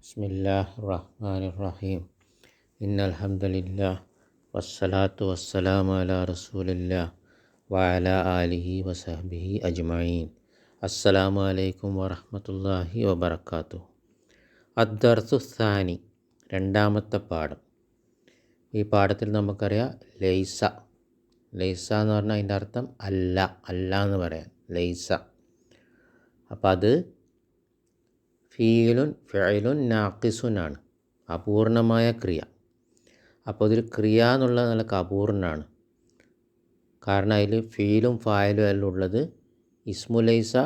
ബിസ്മില്ലാഹ് റഹ്മാൻ റഹീം على رسول വസ്സലാമു وعلى റസൂലില്ല وصحبه ആലിഹി السلام അജ്മഈൻ. അസ്സലാമു അലൈക്കും وبركاته الدرس الثاني രണ്ടാമത്തെ പാഠം. ഈ പാഠത്തിൽ നമുക്കറിയാം ലൈസ. ലൈസ എന്ന് പറഞ്ഞാൽ അതിന്റെ അർത്ഥം അല്ല അല്ല എന്ന് പറയാം. ലൈസ. അപ്പോൾ അത് ഫീലുൻ ഫെയിലുൻ നാക്കിസുനാണ് അപൂർണമായ ക്രിയ. അപ്പോൾ ഇതിൽ ക്രിയ എന്നുള്ള നിലയ്ക്ക് അപൂർണമാണ് കാരണം അതിൽ ഫീലും ഫായലും എല്ലാം ഉള്ളത് ഇസ്മുലൈസ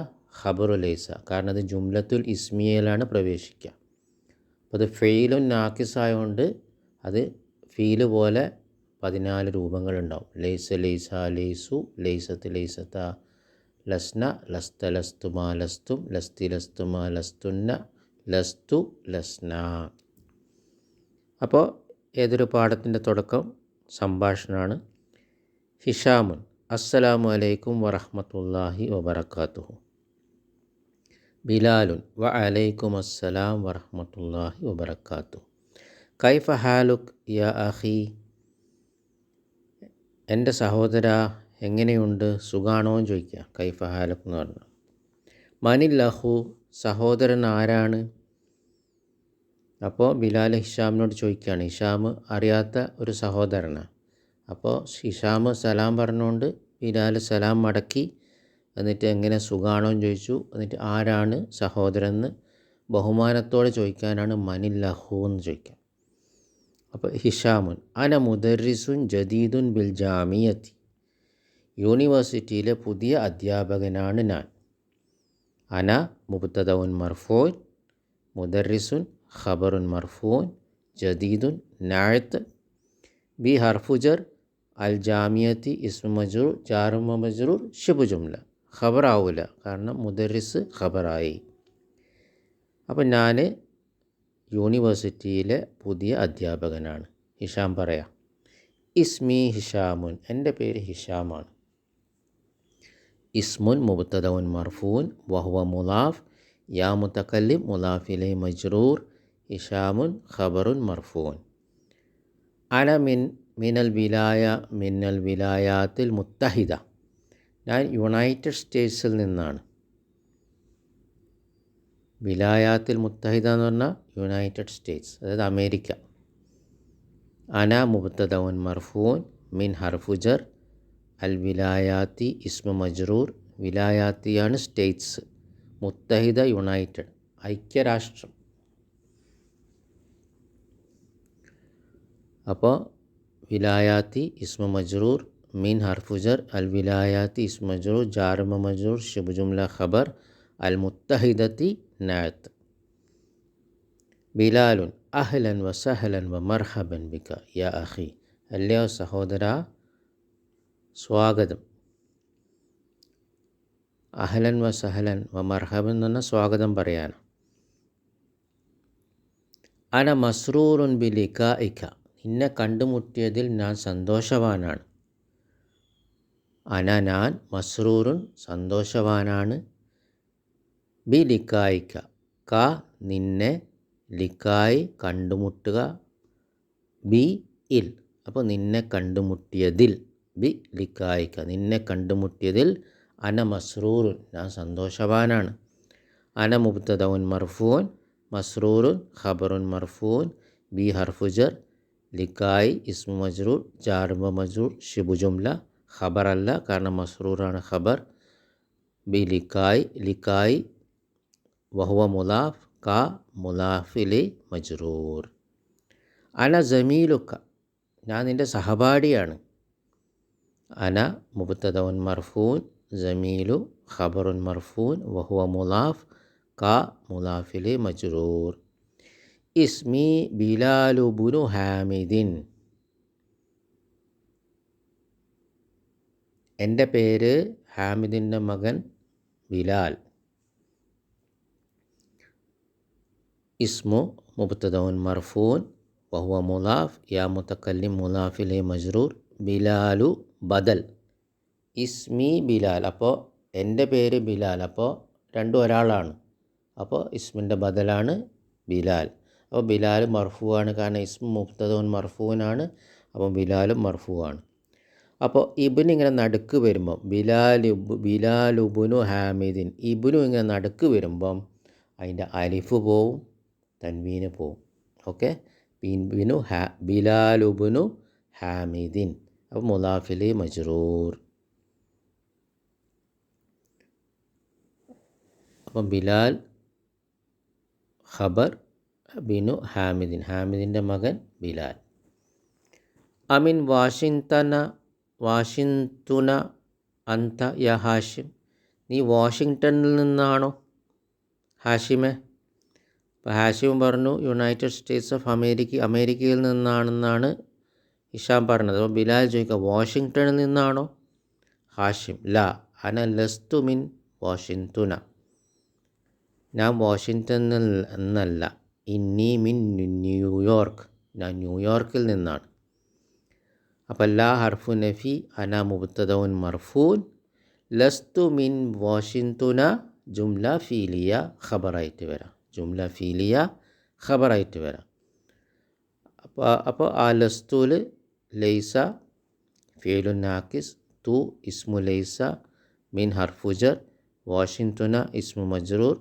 ഖബറുലൈസ കാരണം അത് ജുംലത്തുൽ ഇസ്മിയയിലാണ് പ്രവേശിക്കുക. അപ്പോൾ അത് ഫെയിലും നാക്കിസായതുകൊണ്ട് അത് ഫീൽ പോലെ പതിനാല് രൂപങ്ങളുണ്ടാവും ലൈസ ലൈസ ലൈസു ലൈസത്ത് ലൈസത്ത ലസ്ന ലസ്ത ലസ്തുമാ ലസ്തും ലസ്തി ലസ്തുമാ ലസ്തുന്ന ലസ്തു ലസ്ന അപ്പോൾ ഏതൊരു പാഠത്തിന്റെ തുടക്കം? സംഭാഷണമാണ്. ഹിഷാമുൻ. അസ്സലാമു അലൈക്കും വറഹമത്തല്ലാഹി വബർക്കാത്തുഹു ബിലാലുൻ. വ അലൈക്കും അസ്സലാം വറഹമത്തല്ലാഹി വബർക്കാത്തു കൈഫ ഹാലുക് യ അഹി എന്റെ സഹോദര എങ്ങനെയുണ്ട്? സുഖാണോ എന്ന് ചോദിക്കുക. കൈഫ ഹാലുക് എന്ന് പറഞ്ഞു മനിൽ അഹു സഹോദരൻ ആരാണ്? അപ്പോൾ ബിലാൽ ഹിഷാമിനോട് ചോദിക്കുകയാണ് ഹിഷാം അറിയാത്ത ഒരു സഹോദരനാണ് അപ്പോൾ ഹിഷാം സലാം പറഞ്ഞുകൊണ്ട് ബിലാൽ സലാം മടക്കി എന്നിട്ട് എങ്ങനെ സുഖാണോ എന്ന് ചോദിച്ചു. എന്നിട്ട് ആരാണ് സഹോദരൻ എന്ന് ബഹുമാനത്തോടെ ചോദിക്കാനാണ് മനിൽ ലഹു എന്ന് ചോദിക്കുക. അപ്പോൾ ഹിഷാമുൻ അന മുദറിസുൻ ജദീദുൻ ബിൽ ജാമിയത്തി. യൂണിവേഴ്സിറ്റിയിലെ പുതിയ അധ്യാപകനാണ് ഞാൻ. അന മുബത്തദവുൻ മർഫോൻ മുദറിസുൻ ഖബറുൻ മർഫൂൻ ജദീദുൻ നാഴത്ത് ബി ഹർഫുജർ അൽ ജാമിയത്തി ഇസ്മു മജറൂർ ജാറുമ മജറൂർ ഷിബു ജുംല ഖബറാവില്ല കാരണം മുദരിസ് ഖബറായി. അപ്പം ഞാൻ യൂണിവേഴ്സിറ്റിയിലെ പുതിയ അധ്യാപകനാണ്. ഹിഷാം പറയാം. ഇസ്മി ഹിഷാമുൻ എന്റെ പേര് ഹിഷാമാണ്. ഇസ്മുൻ മുബത്തദവുൻ മർഫൂൻ വഹുവ മുലാഫ് യാ മുത്തക്കല്ലിം മുലാഫിലെ മജ്റൂർ ഹിഷാമുൻ ഖബറുൻ മർഫൂൻ. അന മിൻ മിനൽ വിലായ മിന്നൽ വിലായാത്തിൽ മുത്തഹിദ. ഞാൻ യുണൈറ്റഡ് സ്റ്റേറ്റ്സിൽ നിന്നാണ്. വിലായാത്തിൽ മുത്തഹിദ എന്ന് പറഞ്ഞാൽ യുണൈറ്റഡ് സ്റ്റേറ്റ്സ് അതായത് അമേരിക്ക. അന മുബത്തദവൻ മർഫൂൻ മിൻ ഹർഫുജർ. അൽ വിലായാത്തി ഇസ്മ മജ്റൂർ. വിലായാത്തിയാണ് സ്റ്റേറ്റ്സ്. മുത്തഹിദ യുണൈറ്റഡ് ഐക്യരാഷ്ട്രം. അപ്പോൾ വിലായാത്തി ഇസ്മ മജ്റൂർ മിൻ ഹർഫുജർ അൽ വിലായാത്തി ഇസ്മ മജ്റൂർ ജാർമ മജ്റൂർ ഷിബുജുംല ഖബർ അൽ മുത്തഹിദത്തി നാത്ത്. ബിലാലുൻ അഹ്ലൻ വ സഹലൻ വ മർഹബൻ ബിക യ അഹി അല്ലയോ സഹോദര സ്വാഗതം. അഹ്ലൻ വ സഹലൻ വ മർഹബൻ എന്ന് പറഞ്ഞാൽ സ്വാഗതം പറയാൻ അന മസ്രൂറുൻ ബിലിക ഇക നിന്നെ കണ്ടുമുട്ടിയതിൽ ഞാൻ സന്തോഷവാനാണ്. അന ഞാൻ മസ്രൂറുൻ സന്തോഷവാനാണ്. ബി ലിക്കായിക്ക ക നിന്നെ ലിക്കായി കണ്ടുമുട്ടുക. ബി ഇൽ. അപ്പോൾ നിന്നെ കണ്ടുമുട്ടിയതിൽ. ബി ലിക്കായിക്ക നിന്നെ കണ്ടുമുട്ടിയതിൽ അന മസ്രൂറുൻ ഞാൻ സന്തോഷവാനാണ്. അന മുബ്തദൻ മർഫൂൻ. മസ്രൂറുൻ ഖബറുൻ മർഫൂൻ. ബി ഹർഫുജർ. ലിക്കായി ഇസ്മു മജ്റൂർ ജാർബ മജ്റൂർ ഷിബു ജുംല ഖബർ അല്ല കാരണം മസ്റൂറാണ് ഖബർ ബി ലിക്കായി ലിക്കായി വഹുവ മുലാഫ് ക മുലാഫിലെ മജ്റൂർ അന ജമീലുക്ക ഞാൻ നിന്റെ സഹപാഠിയാണ് അന മുബത്തദവൻ മർഫൂൻ ജമീലു ഖബറുൻ മർഫൂൻ വഹുവ മുലാഫ് ക മുലാഫിലെ മജ്റൂർ ഇസ്മി ബിലാലു ബുനു ഹാമിദിൻ. എന്റെ പേര് ഹാമിദിന്റെ മകൻ ബിലാൽ. ഇസ്മു മുബത്തദൗൻ മർഫൂൻ വഹുവ മുലാഫ് യാ മുത്തക്കല്ലിം മുലാഫിലെ മജ്റൂർ ബിലാലു ബദൽ. ഇസ്മി ബിലാൽ. അപ്പോൾ എന്റെ പേര് ബിലാൽ. അപ്പോൾ രണ്ടും ഒരാളാണ്. അപ്പോൾ ഇസ്മിന്റെ ബദലാണ് ബിലാൽ. അപ്പോൾ ബിലാൽ മർഫുവാണ്. കാരണം ഇസ്മു മുക്തദോൻ മർഫുവിനാണ്. അപ്പോൾ ബിലാലും മർഫുവാണ്. അപ്പോൾ ഇബിന് ഇങ്ങനെ നടുക്ക് വരുമ്പം ബിലാൽ ഉബുനു ഹാമിദിൻ ഇബിനു ഇങ്ങനെ നടുക്ക് വരുമ്പം അതിന്റെ അലിഫ് പോവും തൻവീന് പോവും. ഓക്കെ? ബിൻബിനു ഹാ ബിലാൽ ഉബുനു ഹാമിദിൻ. അപ്പോൾ മുലാഫിലി മജ്റൂർ. അപ്പം ബിലാൽ ഖബർ ബിനു ഹാമിദിൻ ഹാമിദിന്റെ മകൻ ബിലാൽ. അമിൻ വാഷിങ്ടന വാഷിങ്തുന അന്ത യ ഹാഷിം. നീ വാഷിങ്ടണിൽ നിന്നാണോ? ഹാഷിമെ അപ്പോൾ ഹാഷിം പറഞ്ഞു യുണൈറ്റഡ് സ്റ്റേറ്റ്സ് ഓഫ് അമേരിക്ക അമേരിക്കയിൽ നിന്നാണെന്നാണ് ഇഷാം പറഞ്ഞത്. അപ്പോൾ ബിലാൽ ചോദിക്കുക വാഷിങ്ടണിൽ നിന്നാണോ? ഹാഷിം ല അന ലസ്തു മിൻ വാഷിങ്തുന ഞാൻ വാഷിങ്ടണിൽ എന്നല്ല. ഇന്നി മിൻ ന്യൂയോർക്ക് ഞാൻ ന്യൂയോർക്കിൽ നിന്നാണ്. അപ്പോൾ ലാ ഹർഫു നഫി അന മുബത്തദൗൻ മർഫൂൻ ലസ്തു മിൻ വാഷിങ്തുന ജുംല ഫീലിയ ഖബറായിട്ട് വരാം. ജുംല ഫീലിയ ഖബറായിട്ട് വരാം. അപ്പോൾ അപ്പോൾ ആ ലസ്തുൽ ലൈസ ഫീലു നാക്കിസ് തു ഇസ്മു ലൈസ മിൻ ഹർഫുജർ വാഷിങ്തുന ഇസ്മു മജ്റൂർ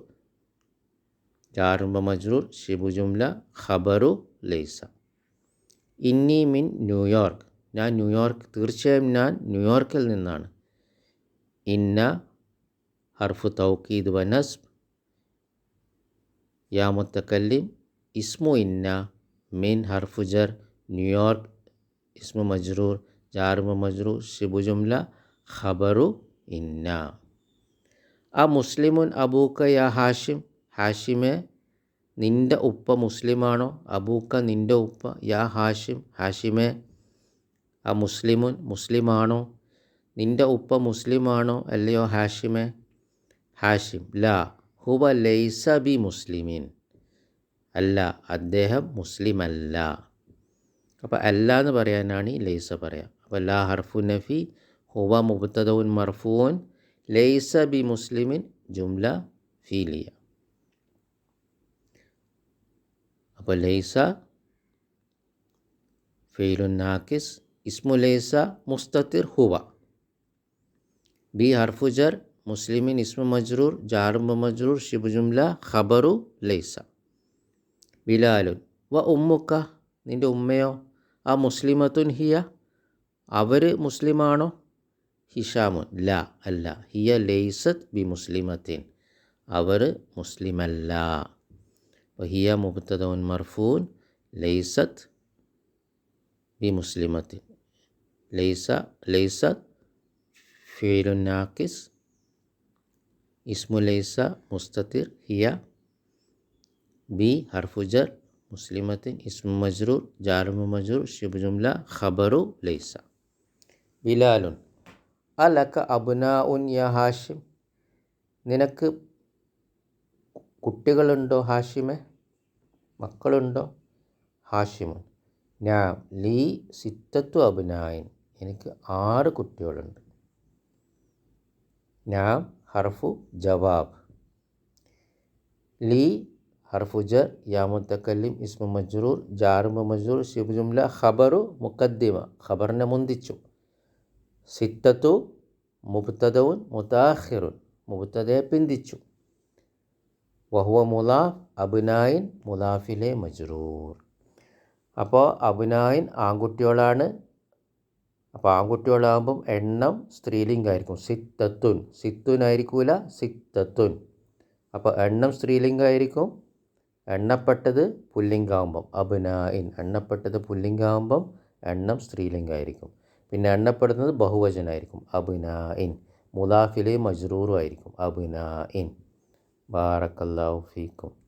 ജാറുമ്പ മജ്റൂർ ഷിബു ജുംല ഖബറു ലൈസ ഇന്നി മിൻ ന്യൂയോർക്ക് ഞാൻ ന്യൂയോർക്ക് തീർച്ചയായും ഞാൻ ന്യൂയോർക്കിൽ നിന്നാണ്. ഇന്ന ഹർഫു തൗക്കീദ് വനസ്ബ് യാ മുത്തക്കല്ലിം ഇസ്മു ഇന്ന മിൻ ഹർഫുജർ ന്യൂയോർക്ക് ഇസ്മു മജ്റൂർ ജാറുമ മജ്റൂർ ഷിബു ജുംല ഖബറു ഇന്ന. ആ മുസ്ലിമുൻ അബൂക്ക യാ ഹാഷിം ഹാഷിമെ നിന്റെ ഉപ്പ മുസ്ലിമാണോ? അബൂക്ക നിന്റെ ഉപ്പ യാ ഹാഷിം ഹാഷിമെ ആ മുസ്ലിമുൻ മുസ്ലിമാണോ? നിന്റെ ഉപ്പ മുസ്ലിമാണോ? അല്ലയോ ഹാഷിമെ? ഹാഷിം ലാ ഹുവ ലൈസ ബി മുസ്ലിമീൻ. അല്ല അദ്ദേഹം മുസ്ലിമല്ല. അപ്പോൾ അല്ല എന്ന് പറയാനാണ് ഈ ലൈസ പറയാം. അപ്പോൾ ലാ ഹർഫു നഫി ഹുവ മുബത്തദൗൻ മർഫൂൻ ലൈസ ബി മുസ്ലിമിൻ ജുംല ഫീലിയ. അപ്പോൾ ലൈസ ഫെയിലുൻ നാക്കിസ് ഇസ്മു ലൈസ മുസ്തത്തിർ ഹുവ. ബി ഹർഫുജർ മുസ്ലിമിൻ ഇസ്മു മജ്റൂർ ജാറുമ്പ മജ്റൂർ ഷിബു ജുംല ഖബറു ലൈസ ബിലാലുൻ വ ഉമ്മുക്ക നിന്റെ ഉമ്മയോ? ആ മുസ്ലിമത്തുൻ ഹിയ? അവർ മുസ്ലിമാണോ? ഹിഷാമുൻ ല അല്ല ഹിയ ലൈസത്ത് ബി മുസ്ലിമത്തിൻ. അവർ മുസ്ലിമല്ല. വഹിയ മുബത്തദോൻ മർഫൂൻ ലൈസത്ത് ബി മുസ്ലിമത്തിൻ ലൈസ ലൈസത്ത് ഫീലുൻ നാക്കിസ് ഇസ്മു ലൈസ മുസ്തത്തിർ ഹിയ ബി ഹർഫുജർ മുസ്ലിമത്തിൻ ഇസ്മു മജ്റൂർ ജാറുമു മജ്റൂർ ഷിബ് ജുംല ഖബറു ലൈസ ബിലാലുൻ അലക്ക അബുന ഉൻ യ ഹാഷിം നിനക്ക് കുട്ടികളുണ്ടോ ഹാഷിമെ? മക്കളുണ്ടോ? ഹാഷിമുൻ ഞാൻ ലീ സിത്തത്തു അബുനായൻ. എനിക്ക് ആറ് കുട്ടികളുണ്ട്. ഞാൻ ഹർഫു ജവാബ്. ലീ ഹർഫുജർ യാമുത്തക്കല്ലിം ഇസ്മു മജ്റൂർ ജാറുമ മജ്റൂർ ഷിബ് ജുംല ഖബറു മുക്കദ്ദിമ ഖബറിനെ മുന്തിച്ചു. സിത്തത്തു മുബ്തദവുൻ മുതാഹിറുൻ മുബ്തദയെ പിന്തിച്ചു. വഹുവ മുലാഫ് അബുനായിൻ മുലാഫിലെ മജ്റൂർ അപ്പോൾ അബുനായിൻ ആൺകുട്ടികളാണ് അപ്പോൾ ആൺകുട്ടികളാകുമ്പം എണ്ണം സ്ത്രീലിംഗമായിരിക്കും സിത്തത്തുൻ. സിത്തുൻ ആയിരിക്കൂല സിത്തത്തുൻ. അപ്പോൾ എണ്ണം സ്ത്രീലിംഗമായിരിക്കും എണ്ണപ്പെട്ടത് പുല്ലിംഗാകുമ്പം അബുനായിൻ എണ്ണപ്പെട്ടത് പുല്ലിംഗാകുമ്പം എണ്ണം സ്ത്രീലിംഗമായിരിക്കും പിന്നെ എണ്ണപ്പെടുന്നത് ബഹുവചനായിരിക്കും അബുനായിൻ മുലാഫിലെ മജ്റൂറും ആയിരിക്കും അബുനായിൻ بارك الله فيكم.